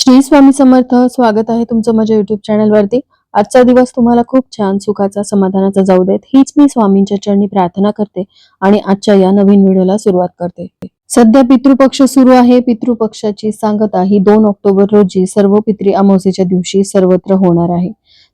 श्री स्वामी समर्थ स्वागत आहे तुमचं माझ्या युट्यूब चॅनलवरती आजचा दिवस तुम्हाला खूप छान सुखाचा समाधानाचा जाऊ देत. हीच मी स्वामींच्या चरणी प्रार्थना करते आणि आजच्या या नवीन व्हिडिओला सुरुवात करते. सध्या पितृपक्ष सुरू आहे. पितृपक्षाची सांगता ही दोन ऑक्टोबर रोजी सर्व पित्री अमावस्येच्या दिवशी सर्वत्र होणार आहे.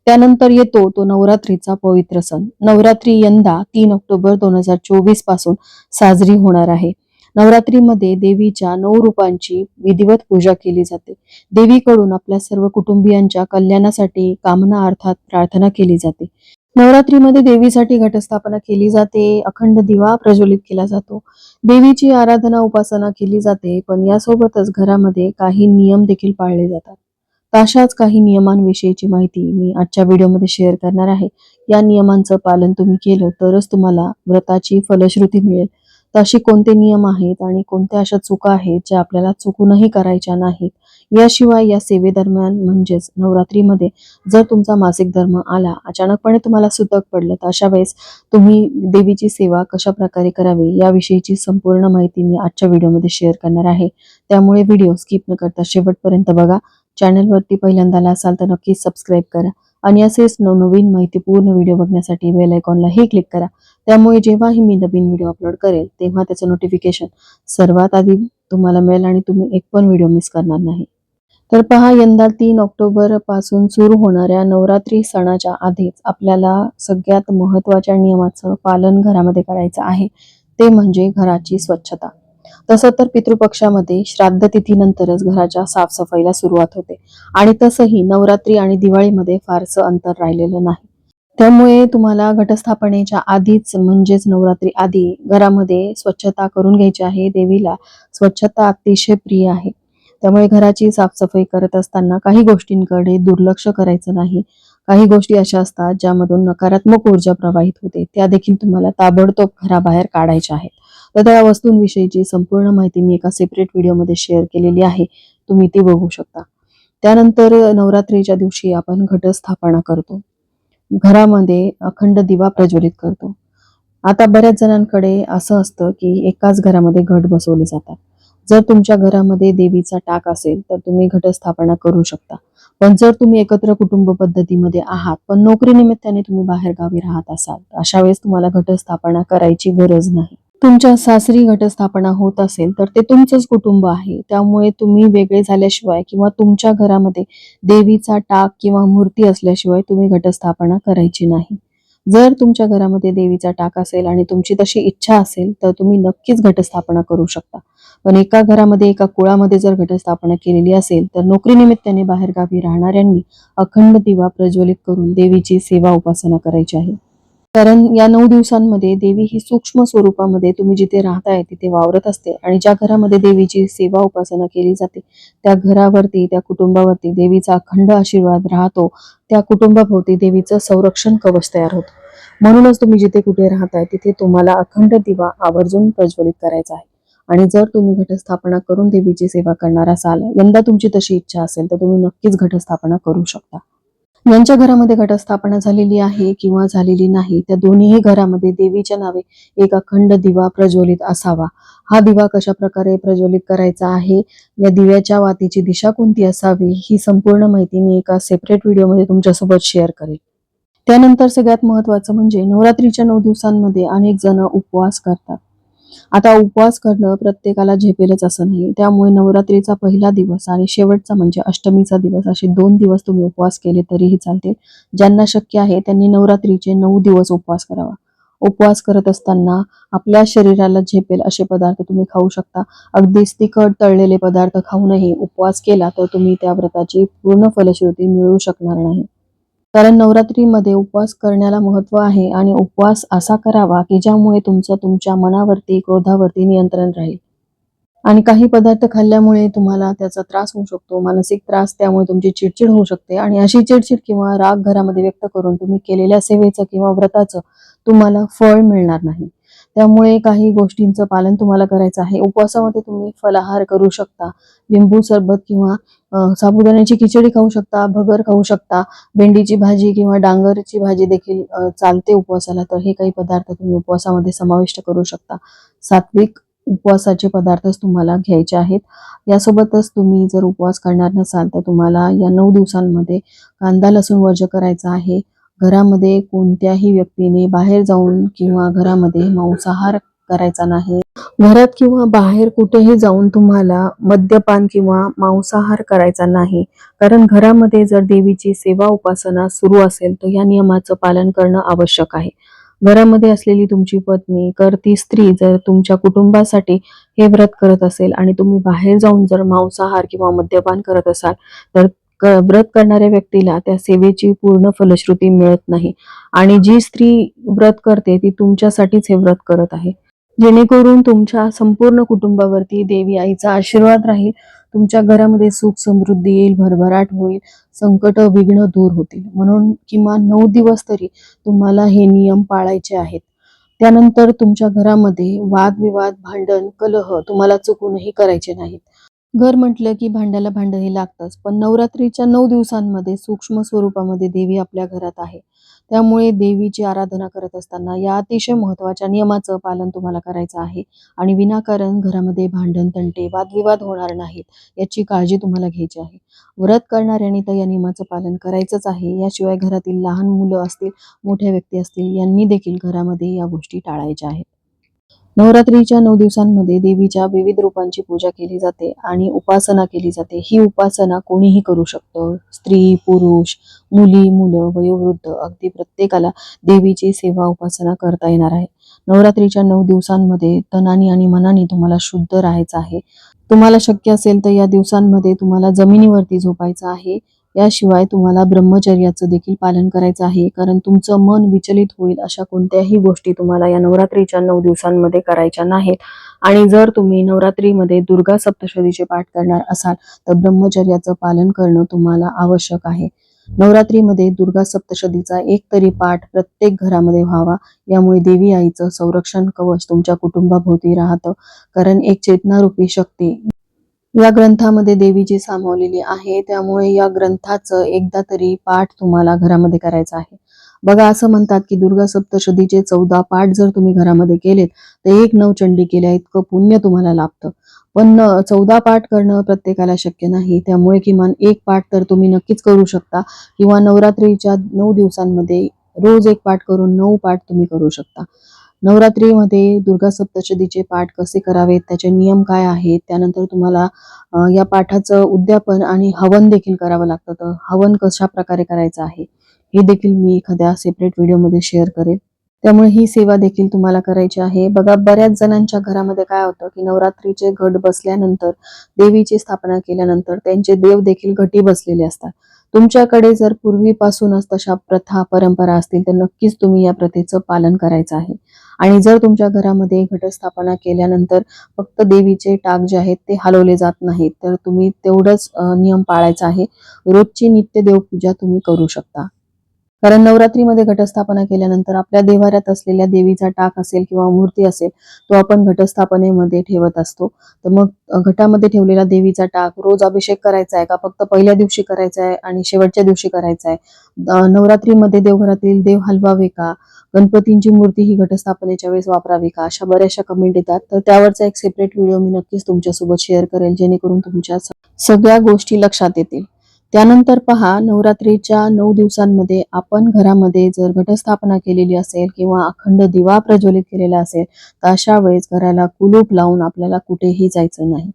त्यानंतर येतो तो नवरात्रीचा पवित्र सण. नवरात्री यंदा तीन ऑक्टोबर दोन हजार चोवीसपासून साजरी होणार आहे. नवरात्रीमध्ये देवीच्या नऊ रूपांची विधिवत पूजा केली जाते. देवीकडून आपल्या सर्व कुटुंबियांच्या कल्याणासाठी कामना अर्थात प्रार्थना केली जाते. नवरात्रीमध्ये देवीसाठी घटस्थापना केली जाते अखंड दिवा प्रज्वलित केला जातो. देवीची आराधना उपासना केली जाते पण यासोबतच घरामध्ये काही नियम देखील पाळले जातात. तशाच काही नियमांविषयीची माहिती मी आजच्या व्हिडिओमध्ये शेअर करणार आहे. या नियमांचं पालन तुम्ही केलं तरच तुम्हाला व्रताची फलश्रुती मिळेल. तर अशी कोणते नियम आहेत आणि कोणत्या अशा चुका आहेत ज्या आपल्याला चुकूनही करायच्या नाहीत? याशिवाय या सेवेदरम्यान म्हणजेच नवरात्रीमध्ये जर तुमचा मासिक धर्म आला अचानकपणे तुम्हाला सुतक पडलं तर अशा वेळेस तुम्ही देवीची सेवा कशा प्रकारे करावी याविषयीची संपूर्ण माहिती मी आजच्या व्हिडिओमध्ये शेअर करणार आहे. त्यामुळे व्हिडिओ स्किप न करता शेवटपर्यंत बघा. चॅनलवरती पहिल्यांदा आला असाल तर नक्कीच सबस्क्राईब करा आणि असेच नवनवीन माहितीपूर्ण व्हिडिओ बघण्यासाठी बेल आयकॉनलाही क्लिक करा. त्यामुळे जेव्हाही मी नवीन व्हिडिओ अपलोड करेल तेव्हा त्याचं नोटिफिकेशन सर्वात आधी तुम्हाला मिळेल आणि तुम्ही एक पण व्हिडिओ मिस करणार नाही. तर पहा यंदा तीन ऑक्टोबरपासून सुरू होणाऱ्या नवरात्री सणाच्या आधीच आपल्याला सगळ्यात महत्त्वाच्या नियमाचं पालन घरामध्ये करायचं आहे. ते म्हणजे घराची स्वच्छता. तसं तर पितृपक्षामध्ये श्राद्ध तिथीनंतरच घराच्या साफसफाईला सुरुवात होते. आणि तसंही नवरात्री आणि दिवाळीमध्ये फारसं अंतर राहिलेलं नाही. त्यामुळे तुम्हाला घटस्थापनेच्या आधीच म्हणजेच नवरात्री आधी घरामध्ये स्वच्छता करून घ्यायची आहे देवीला. स्वच्छता अतिशय प्रिय आहे. त्यामुळे घराची साफसफाई करत असताना काही गोष्टींकडे दुर्लक्ष करायचं नाही. काही गोष्टी अशा असतात ज्यामधून नकारात्मक ऊर्जा प्रवाहित होते. त्या देखील तुम्हाला ताबडतोब घराबाहेर काढायच्या आहेत. तर त्या वस्तूंविषयीची संपूर्ण माहिती मी एका सेपरेट व्हिडिओमध्ये शेअर केलेली आहे. तुम्ही ती बघू शकता. त्यानंतर नवरात्रीच्या दिवशी आपण घटस्थापना करतो. घरामध्ये अखंड दिवा प्रज्वलित करतो. आता बऱ्याच जणांकडे असं असतं की एकाच घरामध्ये घट बसवले जातात. जर तुमच्या घरामध्ये देवीचा टाक असेल तर तुम्ही घटस्थापना करू शकता. पण जर तुम्ही एकत्र कुटुंब पद्धतीमध्ये आहात पण नोकरी निमित्ताने तुम्ही बाहेर गावी राहत असाल अशा वेळेस तुम्हाला घटस्थापना करायची गरज नाही. तुमच्या सासरी घटस्थापना होत असेल तर ते तुमचंच कुटुंब आहे. त्यामुळे तुम्ही वेगळे झाल्याशिवाय किंवा तुमच्या घरामध्ये देवीचा टाक किंवा मूर्ती असल्याशिवाय तुम्ही घटस्थापना करायची नाही. जर तुमच्या घरामध्ये देवीचा टाक असेल आणि तुमची तशी इच्छा असेल तर तुम्ही नक्कीच घटस्थापना करू शकता. पण एका घरामध्ये एका कुळामध्ये जर घटस्थापना केलेली असेल तर नोकरी निमित्ताने राहणाऱ्यांनी अखंड दिवा प्रज्वलित करून देवीची सेवा उपासना करायची आहे. कारण या नऊ दिवसांमध्ये देवी ही सूक्ष्म स्वरूपामध्ये तुम्ही जिथे राहताय तिथे वावरत असते आणि ज्या घरामध्ये देवीची सेवा उपासना केली जाते त्या घरावरती त्या कुटुंबावरती देवीचा अखंड आशीर्वाद राहतो. त्या कुटुंबाभोवती देवीचं संरक्षण कवच तयार होतं. म्हणूनच तुम्ही जिथे कुठे राहताय तिथे तुम्हाला अखंड दिवा आवर्जून प्रज्वलित करायचा आहे. आणि जर तुम्ही घटस्थापना करून देवीची सेवा करणार असाल यंदा तुमची तशी इच्छा असेल तर तुम्ही नक्कीच घटस्थापना करू शकता. यांच्या घरामध्ये घटस्थापना झालेली आहे किंवा झालेली नाही त्या दोन्हीही घरामध्ये देवीच्या नावे एक अखंड दिवा प्रज्वलित असावा. हा दिवा कशा प्रकारे प्रज्वलित करायचा आहे? या दिव्याच्या वातीची दिशा कोणती असावी? ही संपूर्ण माहिती मी एका सेपरेट व्हिडिओमध्ये तुमच्यासोबत शेअर करेल. त्यानंतर सगळ्यात महत्वाचं म्हणजे नवरात्रीच्या नऊ दिवसांमध्ये अनेक जण उपवास करतात. आता उपवास करणं प्रत्येकाला झेपेलच असं नाही. त्यामुळे नवरात्रीचा पहिला दिवस आणि शेवटचा म्हणजे अष्टमीचा दिवस असे दोन दिवस तुम्ही उपवास केले तरीही चालतील. ज्यांना शक्य आहे त्यांनी नवरात्रीचे नऊ दिवस उपवास करावा. उपवास करत असताना आपल्या शरीराला झेपेल असे पदार्थ तुम्ही खाऊ शकता. अगदीच तिखट तळलेले पदार्थ खाऊनही उपवास केला तर तुम्ही त्या व्रताची पूर्ण फलश्रुती मिळवू शकणार नाही. कारण नवरात्रीमध्ये उपवास करण्याला महत्त्व आहे आणि उपवास असा करावा की ज्यामुळे तुमचं तुमच्या मनावरती क्रोधावरती नियंत्रण राहील. आणि काही पदार्थ खाल्ल्यामुळे तुम्हाला त्याचा त्रास होऊ शकतो मानसिक त्रास त्यामुळे तुमची चिडचिड होऊ शकते आणि अशी चिडचिड किंवा राग घरामध्ये व्यक्त करून तुम्ही केलेल्या सेवेचं किंवा व्रताचं तुम्हाला फळ मिळणार नाही. त्यामुळे काही गोष्टींचं पालन तुम्हाला करायचं आहे. उपवासामध्ये तुम्ही फलाहार करू शकता. लिंबू सरबत किंवा साबुदाण्याची खिचडी खाऊ शकता भगर खाऊ शकता. भेंडीची भाजी किंवा डांगरची भाजी देखील चालते उपवासाला. तर हे काही पदार्थ तुम्ही उपवासामध्ये समाविष्ट करू शकता. सात्विक उपवासाचे पदार्थच तुम्हाला घ्यायचे आहेत. यासोबतच तुम्ही जर उपवास करणार नसाल तर तुम्हाला या नऊ दिवसांमध्ये कांदा लसूण वर्ज करायचा आहे. घरामध्ये कोणत्याही व्यक्तीने बाहेर जाऊन किंवा घरामध्ये मांसाहार करायचा नाही. घरात किंवा बाहेर कुठेही जाऊन तुम्हाला मद्यपान किंवा मांसाहार करायचा नाही. कारण घरामध्ये जर देवीची सेवा उपासना सुरू असेल तर या नियमाचं पालन करणं आवश्यक आहे. घरामध्ये असलेली तुमची पत्नी कर ती स्त्री जर तुमच्या कुटुंबासाठी हे व्रत करत असेल आणि तुम्ही बाहेर जाऊन जर मांसाहार किंवा मद्यपान करत असाल तर व्रत करणाऱ्या व्यक्तीला त्या सेवेची पूर्ण फलश्रुती मिळत नाही. आणि जी स्त्री व्रत करते ती तुमच्यासाठीच हे व्रत करत आहे. जेणेकरून तुमच्या संपूर्ण कुटुंबावरती देवी आईचा आशीर्वाद राहील तुमच्या घरामध्ये सुख समृद्धी येईल भरभराट होईल संकट विघ्न दूर होतील. म्हणून किमान नऊ दिवस तरी तुम्हाला हे नियम पाळायचे आहेत. त्यानंतर तुमच्या घरामध्ये वादविवाद भांडण कलह तुम्हाला चुकूनही करायचे नाहीत. घर म्हटलं की भांड्याला भांडं हे लागतंच पण नवरात्रीच्या नऊ दिवसांमध्ये सूक्ष्म स्वरूपामध्ये देवी आपल्या घरात आहे. त्यामुळे देवीची आराधना करत असताना या अतिशय महत्त्वाच्या नियमाचं पालन तुम्हाला करायचं आहे आणि विनाकारण घरामध्ये भांडण तंटे वादविवाद होणार नाहीत याची काळजी तुम्हाला घ्यायची आहे. व्रत करणाऱ्यांनी तर या नियमाचं पालन करायचंच आहे. याशिवाय घरातील लहान मुलं असतील मोठ्या व्यक्ती असतील यांनी देखील घरामध्ये या गोष्टी टाळायच्या आहेत. नवरात्रीच्या नऊ दिवसांमध्ये देवीच्या विविध रूपांची पूजा केली जाते आणि उपासना केली जाते. ही उपासना कोणीही करू शकतो. स्त्री पुरुष मुली मुलं वयोवृद्ध अगदी प्रत्येकाला देवीची सेवा उपासना करता येणार आहे. नवरात्रीच्या नऊ दिवसांमध्ये तनानी आणि मनाने तुम्हाला शुद्ध राहायचं आहे. तुम्हाला शक्य असेल तर या दिवसांमध्ये तुम्हाला जमिनीवरती झोपायचं आहे. याशिवाय तुम्हाला ब्रह्मचर्याचं देखील पालन करायचं आहे. कारण तुमचं मन विचलित होईल अशा कोणत्याही गोष्टी तुम्हाला या नवरात्रीच्या नऊ दिवसांमध्ये करायच्या नाहीत. आणि जर तुम्ही नवरात्रीमध्ये दुर्गा सप्तशतीचे पाठ करणार असाल तर ब्रह्मचर्याचं पालन करणं तुम्हाला आवश्यक आहे. नवरात्रीमध्ये दुर्गा सप्तशतीचा एक तरी पाठ प्रत्येक घरामध्ये व्हावा. यामुळे देवी आईचं संरक्षण कवच तुमच्या कुटुंबाभोवती राहतं. कारण एक चेतनारूपी शक्ती या ग्रंथामध्ये देवीची सामावलेली आहे. त्यामुळे या ग्रंथाचं एकदा तरी पाठ तुम्हाला घरामध्ये करायचा आहे. बघा असं म्हणतात की दुर्गा सप्तशतीचे चौदा पाठ जर तुम्ही घरामध्ये केलेत तर एक नवचंडी केल्या इतकं पुण्य तुम्हाला लाभतं. पण चौदा पाठ करणं प्रत्येकाला शक्य नाही. त्यामुळे किमान एक पाठ तर तुम्ही नक्कीच करू शकता. किंवा नवरात्रीच्या नऊ दिवसांमध्ये रोज एक पाठ करून नऊ पाठ तुम्ही करू शकता. नवरात्रीमध्ये दुर्गा सप्तशतीचे पाठ कसे करावेत त्याचे नियम काय आहेत त्यानंतर तुम्हाला या पाठाचं उद्यापन आणि हवन देखील करावं लागतं. तर हवन कशा प्रकारे करायचं आहे हे देखील मी एखाद्या सेपरेट व्हिडिओमध्ये शेअर करेल. त्यामुळे ही सेवा देखील तुम्हाला करायची आहे. बघा बऱ्याच जणांच्या घरामध्ये काय होतं की नवरात्रीचे घट बसल्यानंतर देवीची स्थापना केल्यानंतर त्यांचे देव देखील घटी बसलेले असतात. तुमच्याकडे जर पूर्वीपासूनच तशा प्रथा परंपरा असतील तर नक्कीच तुम्ही या प्रथेचं पालन करायचं आहे. आणि जर तुमच्या घरामध्ये घटस्थापना केल्यानंतर फक्त देवीचे टाक जे आहेत ते हलवले जात नाहीत तर तुम्ही तेवढंच नियम पाळायचा आहे. रोजची नित्य देवपूजा तुम्ही करू शकता. कारण नवरात्रीमध्ये घटस्थापना केल्यानंतर आपल्या देवाऱ्यात असलेल्या देवीचा टाक असेल किंवा मूर्ती असेल तो आपण घटस्थापनेमध्ये ठेवत असतो. तर मग घटामध्ये ठेवलेला देवीचा टाक रोज अभिषेक करायचा आहे का? फक्त पहिल्या दिवशी करायचा आहे आणि शेवटच्या दिवशी करायचा आहे? नवरात्रीमध्ये देवघरातील देव हलवावे का? गणपतींची मूर्ती ही घटस्थापनेच्या वेळेस वापरावी का? अशा बऱ्याचशा कमेंट येतात. तर त्यावरचा एक सेपरेट व्हिडिओ मी नक्कीच तुमच्यासोबत शेअर करेल जेणेकरून तुमच्या सगळ्या गोष्टी लक्षात येतील. त्यानंतर पहा नवरात्रीच्या नऊ दिवसांमध्ये आपण घरामध्ये जर घटस्थापना केलेली असेल किंवा अखंड दिवा प्रज्वलित केलेला असेल तर अशा वेळेस घराला कुलूप लावून आपल्याला कुठेही जायचं नाही.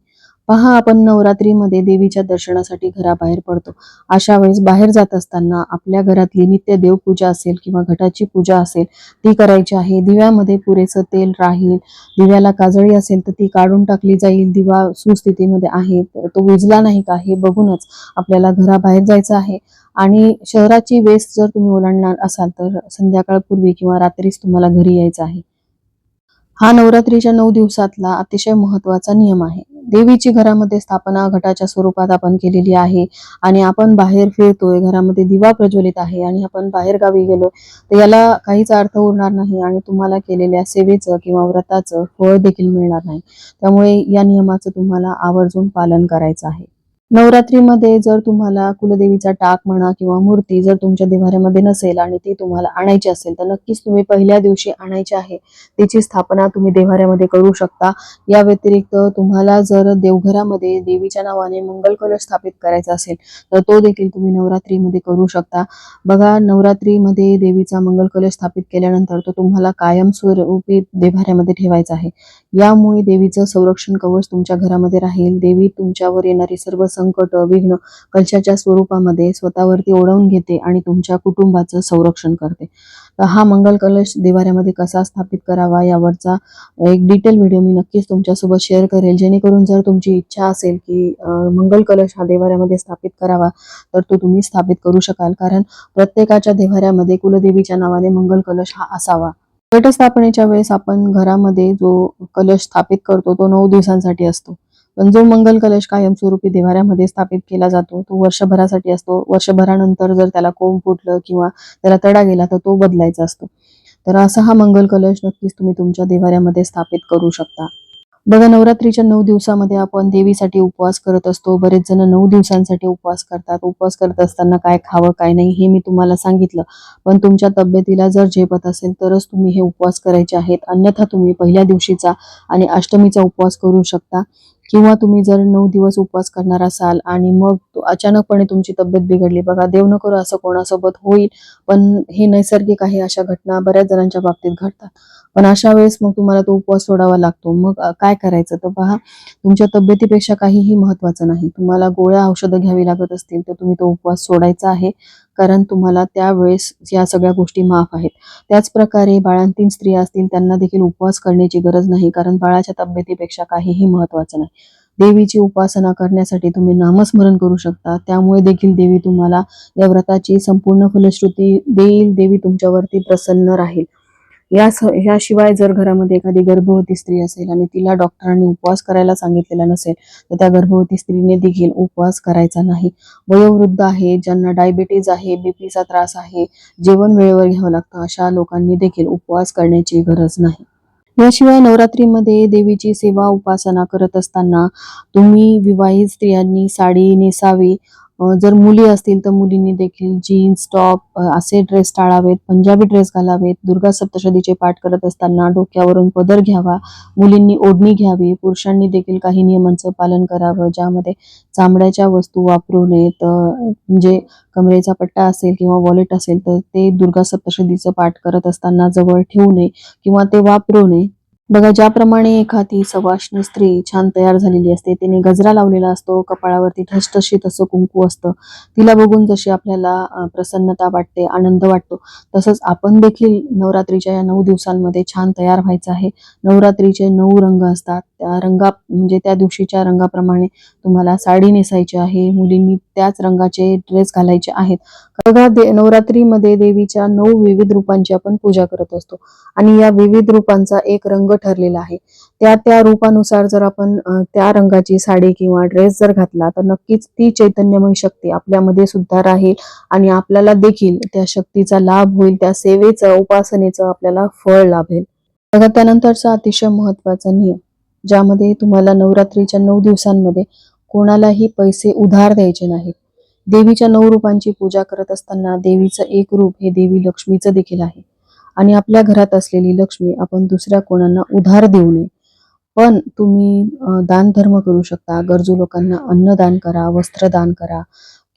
पहा आपण नवरात्रीमध्ये देवीच्या दर्शनासाठी घराबाहेर पडतो. अशा वेळेस बाहेर जात असताना आपल्या घरातली नित्य देवपूजा असेल किंवा घटाची पूजा असेल ती करायची आहे. दिव्यामध्ये पुरेसं तेल राहील. दिव्याला काजळी असेल तर ती काढून टाकली जाईल. दिवा सुस्थितीमध्ये आहे तो विजला नाही का हे बघूनच आपल्याला घराबाहेर जायचं आहे. आणि शहराची वेस्ट जर तुम्ही ओलांडणार असाल तर संध्याकाळपूर्वी किंवा रात्रीच तुम्हाला घरी यायचं आहे. हा नवरात्रीच्या नऊ दिवसातला अतिशय महत्त्वाचा नियम आहे. देवीची घरामध्ये स्थापना घटाच्या स्वरूपात आपण केलेली आहे आणि आपण बाहेर फिरतोय घरामध्ये दिवा प्रज्वलित आहे आणि आपण बाहेर गावी गेलो तर याला काहीच अर्थ उरणार नाही आणि तुम्हाला केलेल्या सेवेचं किंवा व्रताचं फळ देखील मिळणार नाही. त्यामुळे या नियमाचं तुम्हाला आवर्जून पालन करायचं आहे. नवरात्रीमध्ये जर तुम्हाला कुलदेवीचा टाक म्हणा किंवा मूर्ती जर तुमच्या देवाऱ्यामध्ये नसेल आणि ती तुम्हाला आणायची असेल तर नक्कीच तुम्ही पहिल्या दिवशी आणायची आहे. तिची स्थापना तुम्ही देवाऱ्यामध्ये करू शकता. या व्यतिरिक्त तुम्हाला जर देवघरामध्ये देवीच्या नावाने मंगल कलश स्थापित करायचा असेल तर तो देखील तुम्ही नवरात्रीमध्ये करू शकता. बघा नवरात्रीमध्ये देवीचा मंगल कलश स्थापित केल्यानंतर तो तुम्हाला कायमस्वरूपी देवाऱ्यामध्ये ठेवायचा आहे. यामुळे देवीचं संरक्षण कवच तुमच्या घरामध्ये राहील. देवी तुमच्यावर येणारी सर्व संकट विघ्न कलशाच्या स्वरूपामध्ये स्वतःवरती ओढवून घेते आणि तुमच्या कुटुंबाचं संरक्षण करते. तर हा मंगल कलश देवाऱ्यामध्ये कसा स्थापित करावा यावरचा एक डिटेल व्हिडिओ मी नक्कीच तुमच्यासोबत शेअर करेल. जेणेकरून जर तुमची इच्छा असेल की मंगल कलश हा देवाऱ्यामध्ये स्थापित करावा तर तो तुम्ही स्थापित करू शकाल. कारण प्रत्येकाच्या देवाऱ्यामध्ये कुलदेवीच्या नावाने मंगल कलश हा असावा. घटस्थापनेच्या वेळेस आपण घरामध्ये जो कलश स्थापित करतो तो नऊ दिवसांसाठी असतो. जो मंगल कलश कायमस्वरूपी देवाऱ्यामध्ये स्थापित केला जातो तो वर्षभरासाठी असतो. वर्षभरानंतर जर त्याला कोंब फुटलं किंवा त्याला तडा गेला तर तो बदलायचा असतो. तर असा हा मंगल कलश नक्कीच तुम्ही तुमच्या देवाऱ्यामध्ये स्थापित करू शकता. बघा नवरात्रीच्या नऊ दिवसामध्ये आपण देवीसाठी उपवास करत असतो. बरेच जण नऊ दिवसांसाठी उपवास करतात. उपवास करत असताना काय खावं काय नाही हे मी तुम्हाला सांगितलं. पण तुमच्या तब्येतीला जर झेपत असेल तरच तुम्ही हे उपवास करायचे आहेत. अन्यथा तुम्ही पहिल्या दिवशीचा आणि अष्टमीचा उपवास करू शकता. किंवा तुम्ही जर नऊ दिवस उपवास करणार असाल आणि मग अचानकपणे तुमची तब्येत बिघडली बघा देव न करू असं कोणासोबत होईल पण हे नैसर्गिक आहे अशा घटना बऱ्याच जणांच्या बाबतीत घडतात. पण अशा वेळेस मग तुम्हाला तो उपवास सोडावा लागतो. मग काय करायचं? तर पहा तुमच्या तब्येतीपेक्षा काहीही महत्वाचं नाही. तुम्हाला गोळ्या औषधं घ्यावी लागत असतील तर तुम्ही तो उपवास सोडायचा आहे. कारण तुम्हाला त्यावेळेस या सगळ्या गोष्टी माफ आहेत. त्याच प्रकारे बाळांतीन स्त्रिया असतील त्यांना देखील उपवास करण्याची गरज नाही कारण बाळाच्या तब्येतीपेक्षा काहीही महत्वाचं नाही. देवीची उपासना करण्यासाठी तुम्ही नामस्मरण करू शकता. त्यामुळे देखील देवी तुम्हाला या व्रताची संपूर्ण फलश्रुती देईल. देवी तुमच्यावरती प्रसन्न राहील. या याशिवाय जर घरामध्ये एखादी गर्भवती स्त्री असेल आणि तिला डॉक्टरांनी उपवास करायला सांगितलेला नसेल तर त्या गर्भवती स्त्रीने देखील उपवास करायचा नाही. वयोवृद्ध आहे ज्यांना डायबिटीज आहे बीपीचा त्रास आहे जेवण वेळेवर घ्यावं लागतं अशा लोकांनी देखील उपवास करण्याची गरज नाही. याशिवाय नवरात्रीमध्ये देवीची सेवा उपासना करत असताना तुम्ही विवाहित स्त्रियांनी साडी नेसावी जर मुली असतील तर मुलींनी देखील जीन्स टॉप असे ड्रेस टाळावेत पंजाबी ड्रेस घालावेत. दुर्गा सप्तशतीचे पाठ करत असताना डोक्यावरून पदर घ्यावा. मुलींनी ओढणी घ्यावी. पुरुषांनी देखील काही नियमांचं पालन करावं ज्यामध्ये चामड्याच्या वस्तू वापरू नयेत. म्हणजे कमरेचा पट्टा असेल किंवा वॉलेट असेल तर ते दुर्गा सप्तशतीचं पाठ करत असताना जवळ ठेवू नये किंवा ते वापरू नये. बघा ज्याप्रमाणे एखादी सवाष्ण स्त्री छान तयार झालेली असते तिने गजरा लावलेला असतो कपाळावरती ठसठशीत असं कुंकू असतं. तिला बघून जशी आपल्याला प्रसन्नता वाटते आनंद वाटतो तसंच आपण देखील नवरात्रीच्या या नऊ दिवसांमध्ये छान तयार व्हायचं आहे. नवरात्रीचे नऊ रंग असतात. त्या रंगा म्हणजे त्या दिवशीच्या रंगाप्रमाणे तुम्हाला साडी नेसायची आहे मुलींनी त्याच रंगाचे ड्रेस घालायचे आहेत. बघा दे नवरात्रीमध्ये देवीच्या नऊ विविध रूपांची आपण पूजा करत असतो. आणि या विविध रूपांचा एक रंग ठरलेला आहे. त्या त्या रूपानुसार जर आपण त्या रंगाची साडी किंवा ड्रेस जर घातला तर नक्कीच ती चैतन्यमय शक्ती आपल्यामध्ये सुद्धा राहील आणि आपल्याला देखील त्या शक्तीचा लाभ होईल त्या सेवेचं उपासनेचं आपल्याला फळ लाभेल. बघा त्यानंतरचा अतिशय महत्त्वाचा नियम ज्यामध्ये तुम्हाला नवरात्रीच्या नऊ दिवसांमध्ये कोणालाही पैसे उधार द्यायचे नाहीत. देवीच्या नऊ रूपांची पूजा करत असताना देवीचं एक रूप हे देवी लक्ष्मीचं देखील आहे. आणि आपल्या घरात असलेली लक्ष्मी आपण दुसऱ्या कोणाला उधार देऊ नये. पण तुम्ही दानधर्म करू शकता. गरजू लोकांना अन्नदान करा वस्त्रदान करा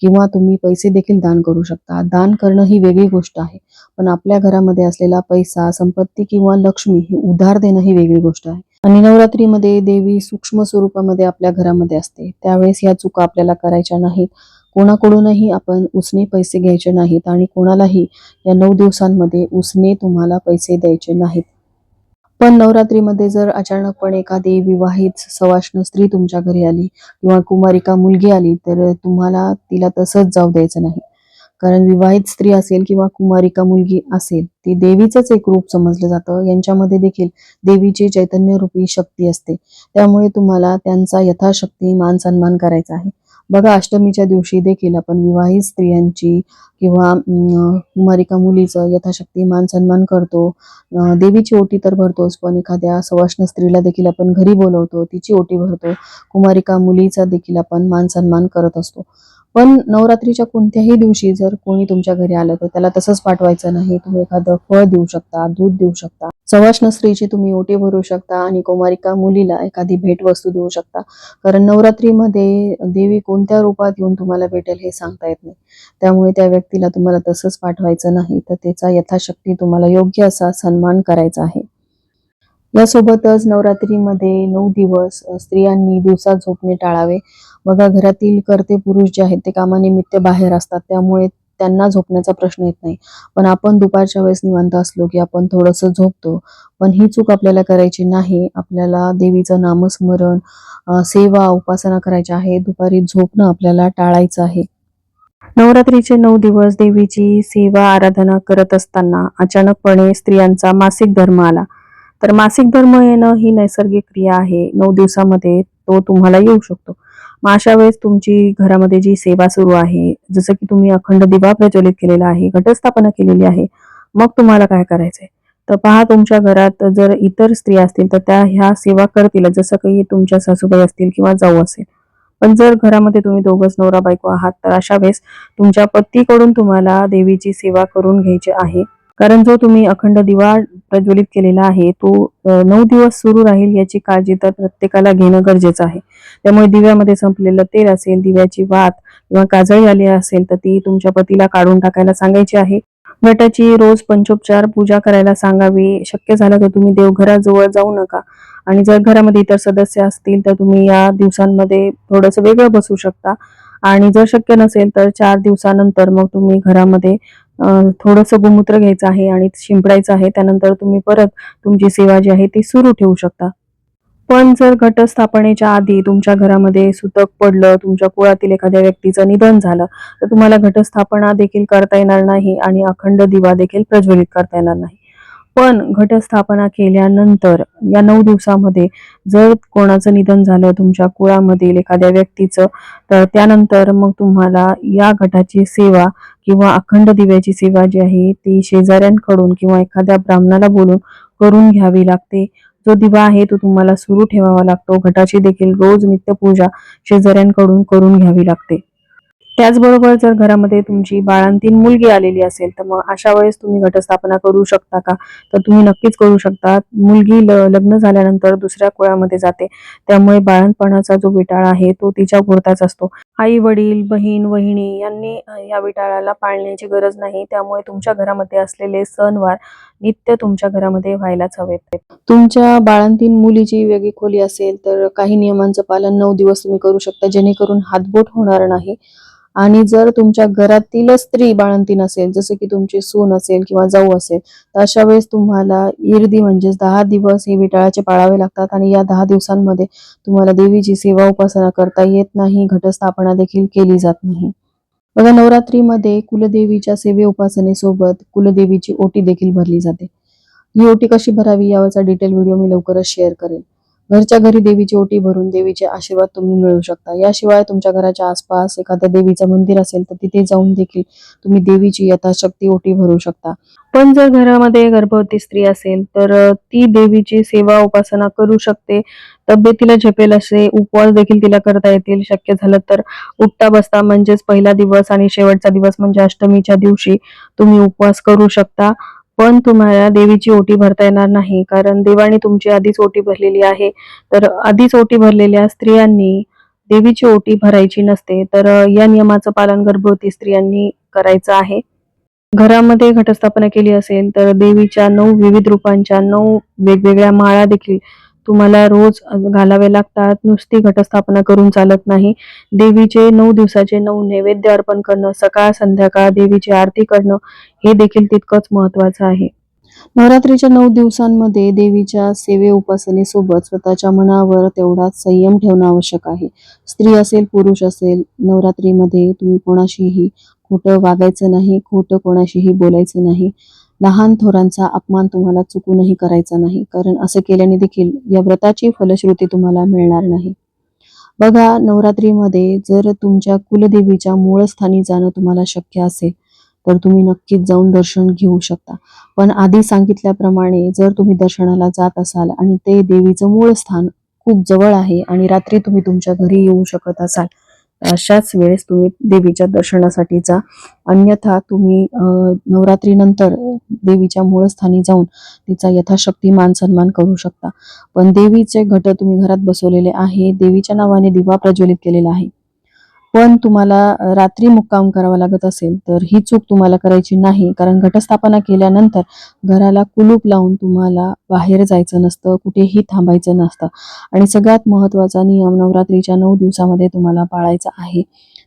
किंवा तुम्ही पैसे देखील दान करू शकता. दान करणं ही वेगळी गोष्ट आहे. पण आपल्या घरामध्ये असलेला पैसा संपत्ती किंवा लक्ष्मी ही उधार देणं ही वेगळी गोष्ट आहे. आणि नवरात्रीमध्ये देवी सूक्ष्म स्वरूपामध्ये आपल्या घरामध्ये असते. त्यावेळेस ह्या चुका आपल्याला करायच्या नाहीत. कोणाकडूनही आपण उसने पैसे घ्यायचे नाहीत आणि कोणालाही या नऊ दिवसांमध्ये उसने तुम्हाला पैसे द्यायचे नाहीत. पण नवरात्रीमध्ये जर अचानकपणे एखादी विवाहित सवाष्ण स्त्री तुमच्या घरी आली किंवा कुमारिका मुलगी आली तर तुम्हाला तिला तसंच जाऊ द्यायचं नाही. कारण विवाहित स्त्री असेल किंवा कुमारिका मुलगी असेल ती देवीचंच एक रूप समजलं जातं. यांच्यामध्ये देखील देवीची चैतन्य रूपी शक्ती असते. त्यामुळे तुम्हाला त्यांचा यथाशक्ती मान सन्मान करायचा आहे. बघा अष्टमीच्या दिवशी देखील आपण विवाहित स्त्रियांची किंवा कुमारिका मुलीचं यथाशक्ती मान सन्मान करतो. देवीची ओटी तर भरतोच पण एखाद्या सवाष्ण स्त्रीला देखील आपण घरी बोलवतो तिची ओटी भरतो. कुमारिका मुलीचा देखील आपण मान सन्मान करत असतो. पण नवरात्रीच्या कोणत्याही दिवशी जर कोणी तुमच्या घरी आलं तर त्याला तसंच पाठवायचं नाही. तुम्ही एखादं फळ देऊ शकता दूध देऊ शकता. सवाष्ण स्त्रीची तुम्ही ओटी भरू शकता आणि कुमारिका मुलीला एखादी भेटवस्तू देऊ शकता. कारण नवरात्रीमध्ये देवी कोणत्या रूपात येऊन तुम्हाला भेटेल हे सांगता येत नाही. त्यामुळे त्या व्यक्तीला तुम्हाला तसंच पाठवायचं नाही. तर त्याचा यथाशक्ती तुम्हाला योग्य असा सन्मान करायचा आहे. यासोबतच नवरात्रीमध्ये नऊ दिवस स्त्रियांनी दिवसात झोपणे टाळावे. बघा घरातील कर्ते पुरुष जे आहेत ते कामानिमित्त बाहेर असतात. त्यामुळे त्यांना झोपण्याचा प्रश्न येत नाही. पण आपण दुपारच्या वेळेस निवांत असलो की आपण थोडंसं झोपतो. पण ही चूक आपल्याला करायची नाही. आपल्याला देवीचं नामस्मरण सेवा उपासना करायची आहे. दुपारी झोपणं आपल्याला टाळायचं आहे. नवरात्रीचे नऊ दिवस देवीची सेवा आराधना करत असताना अचानकपणे स्त्रियांचा मासिक धर्म आला. तर मासिक धर्म येणं ही नैसर्गिक क्रिया आहे. नऊ दिवसामध्ये तो तुम्हाला येऊ शकतो. मग अशा वेळेस तुमची घरामध्ये जी सेवा सुरू आहे जसं की तुम्ही अखंड दिवा प्रज्वलित केलेला आहे घटस्थापना केलेली आहे मग तुम्हाला काय करायचंय? तर पहा तुमच्या घरात जर इतर स्त्रिया असतील तर त्या ह्या सेवा करतील जसं काही तुमच्या सासूबाई असतील किंवा जाऊ असेल. पण जर घरामध्ये तुम्ही दोघंच नवरा बायको आहात तर अशा वेळेस तुमच्या पतीकडून तुम्हाला देवीची सेवा करून घ्यायची आहे. कारण जो तुम्ही अखंड दिवा प्रज्वलित केलेला आहे तो नऊ दिवस सुरू राहील याची काळजी तर प्रत्येकाला घेणं गरजेचं आहे. त्यामुळे दिव्यामध्ये संपलेलं तेल असेल दिव्याची वात किंवा काजळी आली असेल तर ती तुमच्या पतीला काढून टाकायला सांगायची आहे. घटाची रोज पंचोपचार पूजा करायला सांगावी. शक्य झालं तर तुम्ही देवघराजवळ जाऊ नका. आणि जर घरामध्ये इतर सदस्य असतील तर तुम्ही या दिवसांमध्ये थोडंसं वेगळं बसू शकता. आणि जर शक्य नसेल तर चार दिवसानंतर मग तुम्ही घरामध्ये थोडंसं गोमूत्र घ्यायचं आहे आणि शिंपडायचं आहे त्यानंतर तुम्ही परत तुमची सेवा जी आहे ती सुरू ठेवू शकता. पण जर घटस्थापनेच्या आधी तुमच्या घरामध्ये सुतक पडलं तुमच्या कुळातील एखाद्या व्यक्तीचं निधन झालं तर तुम्हाला घटस्थापना देखील करता येणार नाही आणि अखंड दिवा देखील प्रज्वलित करता येणार नाही. पण घटस्थापना केल्यानंतर या नऊ दिवसामध्ये जर कोणाचं निधन झालं तुमच्या कुळामधील एखाद्या व्यक्तीचं तर त्यानंतर मग तुम्हाला या घटाची सेवा किंवा अखंड दिव्याची सेवा जी आहे ती शेजाऱ्यांकडून किंवा एखाद्या ब्राह्मणाला बोलून करून घ्यावी लागते. जो दिवा आहे तो तुम्हाला सुरू ठेवावा लागतो. घटाची देखील रोज नित्यपूजा शेजाऱ्यांकडून करून घ्यावी लागते. त्याचबरोबर जर घरामध्ये तुमची बाळांतीन मुलगी आलेली असेल तर मग अशा वेळेस तुम्ही घटस्थापना करू शकता का? तर तुम्ही नक्कीच करू शकता. मुलगी लग्न झाल्यानंतर दुसऱ्या कुळामध्ये जाते. त्यामुळे बाळणपणाचा जो विटाळ आहे तो तिच्या पुरताच असतो. आई वडील बहीण वहिणी यांनी या विटाळाला पाळण्याची गरज नाही. त्यामुळे तुमच्या घरामध्ये असलेले सणवार नित्य तुमच्या घरामध्ये व्हायलाच हवेत. तुमच्या बाळांतीन मुलीची वेगळी खोली असेल तर काही नियमांचं पालन नऊ दिवस तुम्ही करू शकता जेणेकरून हातबोट होणार नाही. आणि जर तुमच्या घरातील स्त्री बाळंतीन असेल जसं की तुमची सून असेल किंवा जाऊ असेल तर अशा वेळेस तुम्हाला इर्दी म्हणजेच दहा दिवस हे विटाळाचे पाळावे लागतात आणि या दहा दिवसांमध्ये तुम्हाला देवीची सेवा उपासना करता येत नाही घटस्थापना देखील केली जात नाही. बघा नवरात्रीमध्ये कुलदेवीच्या सेवे उपासनेसोबत कुलदेवीची ओटी देखील भरली जाते. ही ओटी कशी भरावी यावरचा डिटेल व्हिडिओ मी लवकरच शेअर करेन. घरच्या घरी देवीची ओटी भरून देवीचे आशीर्वाद तुम्ही मिळवू शकता. याशिवाय तुमच्या घराच्या आसपास एखाद्या देवीचं मंदिर असेल तर तिथे जाऊन देखील तुम्ही देवीची यथाशक्ती ओटी भरू शकता. पण जर घरामध्ये गर्भवती स्त्री असेल तर ती देवीची सेवा उपासना करू शकते. तब्येतीला झेपेल असे उपवास देखील तिला करता येतील. शक्य झालं तर उठता बसता म्हणजेच पहिला दिवस आणि शेवटचा दिवस म्हणजे अष्टमीच्या दिवशी तुम्ही उपवास करू शकता. पण तुम्हाला देवीची ओटी भरता येणार नाही. कारण देवाने तुमची आधीच ओटी भरलेली आहे. तर आधीच ओटी भरलेल्या स्त्रियांनी देवीची ओटी भरायची नसते. तर या नियमाचं पालन गर्भवती स्त्रियांनी करायचं आहे. घरामध्ये घटस्थापना केली असेल तर देवीच्या नऊ विविध रूपांच्या नऊ वेगवेगळ्या माळा देखील तुम्हाला रोज घालावे लागतात नुसती घटस्थापना करून चालत नाही. देवीचे नऊ दिवसाचे नऊ नैवेद्य अर्पण करणं सकाळ संध्याकाळ देवीची आरती करणं हे देखील तितकंच महत्वाचं आहे. नवरात्रीच्या नऊ दिवसांमध्ये देवीच्या सेवे उपासनेसोबत स्वतःच्या मनावर तेवढाच संयम ठेवणं आवश्यक आहे. स्त्री असेल पुरुष असेल नवरात्रीमध्ये तुम्ही कोणाशीही खोटं वागायचं नाही खोटं कोणाशीही बोलायचं नाही. लहान थोरांचा अपमान तुम्हाला चुकूनही करायचा नाही कारण असं केल्याने देखील या व्रताची फलश्रुती तुम्हाला मिळणार नाही. बघा नवरात्रीमध्ये जर तुमच्या कुलदेवीच्या मूळ स्थानी जाणं तुम्हाला शक्य असेल तर तुम्ही नक्कीच जाऊन दर्शन घेऊ शकता. पण आधी सांगितल्याप्रमाणे जर तुम्ही दर्शनाला जात असाल आणि ते देवीचं मूळ स्थान खूप जवळ आहे आणि रात्री तुम्ही तुमच्या घरी येऊ शकत असाल अशाच वेळेस तुम्ही देवीच्या दर्शनासाठी जा अन्यथा तुम्ही नवरात्रीनंतर देवीच्या मूळ स्थानी जाऊन तिचा यथाशक्ती मान सन्मान करू शकता. पण देवीचे घट तुम्ही घरात बसवलेले आहे देवीच्या नावाने दिवा प्रज्वलित केलेला आहे. पण तुम्हाला रात्री मुक्काम करावा लागत असेल तर ही चूक तुम्हाला करायची नाही. कारण घटस्थापना केल्यानंतर घराला कुलूप लावून तुम्हाला बाहेर जायचं नसतं कुठेही थांबायचं नसतं. आणि सगळ्यात महत्त्वाचा नियम नवरात्रीच्या नऊ दिवसामध्ये तुम्हाला पाळायचा आहे.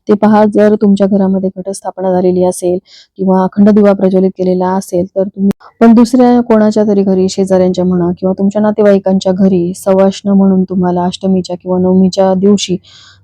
ते पहा जर तुमच्या घरामध्ये घटस्थापना झालेली असेल किंवा अखंड दिवा प्रज्वलित केलेला असेल तर तुम्ही पण दुसऱ्या कोणाच्या तरी घरी शेजाऱ्यांच्या म्हणा किंवा तुमच्या नातेवाईकांच्या घरी सवाष्ण म्हणून तुम्हाला अष्टमीच्या किंवा नवमीच्या दिवशी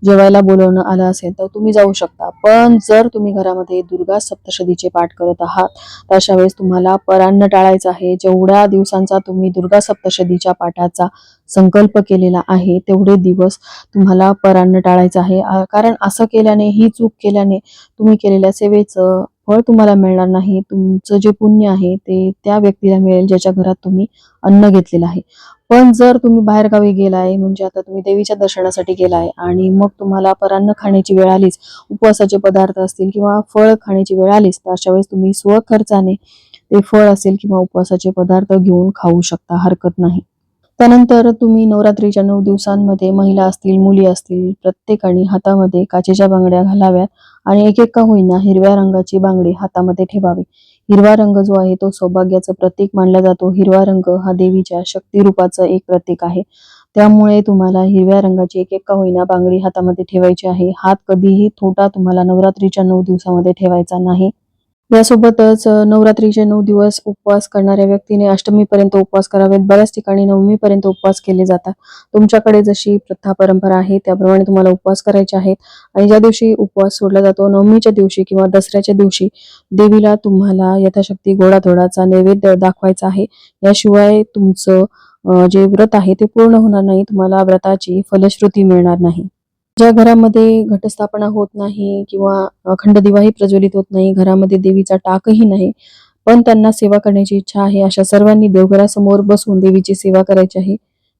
जेवायला बोलवणं आलं असेल तर तुम्ही जाऊ शकता. पण जर तुम्ही घरामध्ये दुर्गा सप्तशतीचे पाठ करत आहात तर अशा वेळेस तुम्हाला परान्न टाळायचं आहे. जेवढ्या दिवसांचा तुम्ही दुर्गा सप्तशतीच्या पाठाचा संकल्प केलेला आहे तेवढे दिवस तुम्हाला परान्न टाळायचं आहे. कारण असं केल्याने ही चूक केल्याने तुम्ही केलेल्या सेवेचं फळ तुम्हाला मिळणार नाही. तुमचं जे पुण्य आहे ते त्या व्यक्तीला मिळेल ज्याच्या घरात तुम्ही अन्न घेतलेलं आहे. पण जर तुम्ही बाहेरगावी गेलाय म्हणजे आता तुम्ही देवीच्या दर्शनासाठी गेलाय आणि मग तुम्हाला परान्न खाण्याची वेळ आलीच उपवासाचे पदार्थ असतील किंवा फळ खाण्याची वेळ आलीच तर अशा वेळेस तुम्ही स्वखर्चाने ते फळ असेल किंवा उपवासाचे पदार्थ घेऊन खाऊ शकता हरकत नाही. त्यानंतर तुम्ही नवरात्रीच्या नऊ दिवसांमध्ये महिला असतील मुली असतील प्रत्येकाने हातामध्ये काचेच्या बांगड्या घालाव्यात आणि एक एक का होईना हिरव्या रंगाची बांगडी हातामध्ये ठेवावी. हिरवा रंग जो आहे तो सौभाग्याचं प्रतीक मानला जातो. हिरवा रंग हा देवीच्या शक्तिरूपाचं एक प्रतीक आहे. त्यामुळे तुम्हाला हिरव्या रंगाची एक एक का होईना बांगडी हातामध्ये ठेवायची आहे. हात कधीही थोटा तुम्हाला नवरात्रीच्या नऊ दिवसामध्ये ठेवायचा नाही. यासोबतच नवरात्रीचे नऊ दिवस उपवास करणाऱ्या व्यक्तीने अष्टमीपर्यंत उपवास करावेत. बऱ्याच ठिकाणी नवमीपर्यंत उपवास केले जातात. तुमच्याकडे जशी प्रथा परंपरा आहे त्याप्रमाणे तुम्हाला उपवास करायचे आहेत. आणि ज्या दिवशी उपवास सोडला जातो नवमीच्या दिवशी किंवा दसऱ्याच्या दिवशी देवीला तुम्हाला यथाशक्ती गोडाधोडाचा नैवेद्य दाखवायचा आहे. याशिवाय तुमचं जे व्रत आहे ते पूर्ण होणार नाही. तुम्हाला व्रताची फलश्रुती मिळणार नाही. ज्या घरामध्ये घटस्थापना होत नाही किंवा अखंड दिवाही प्रज्वलित होत नाही घरामध्ये देवीचा टाकही नाही पण त्यांना सेवा करण्याची इच्छा आहे अशा सर्वांनी देवघरासमोर बसून देवीची सेवा करायची आहे.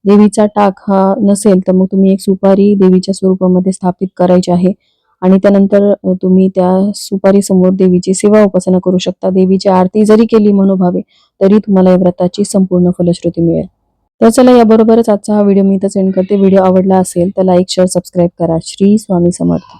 देवीचा टाक हा नसेल तर मग तुम्ही एक सुपारी देवीच्या स्वरूपामध्ये स्थापित करायची आहे आणि त्यानंतर तुम्ही त्या सुपारी समोर देवीची सेवा उपासना करू शकता. देवीची आरती जरी केली मनोभावे तरी तुम्हाला या व्रताची संपूर्ण फलश्रुती मिळेल. तर चला याबरोबरच आजचा हा व्हिडिओ मी इथं सेंड करते. व्हिडिओ आवडला असेल तर लाईक शेअर सबस्क्राईब करा. श्री स्वामी समर्थ.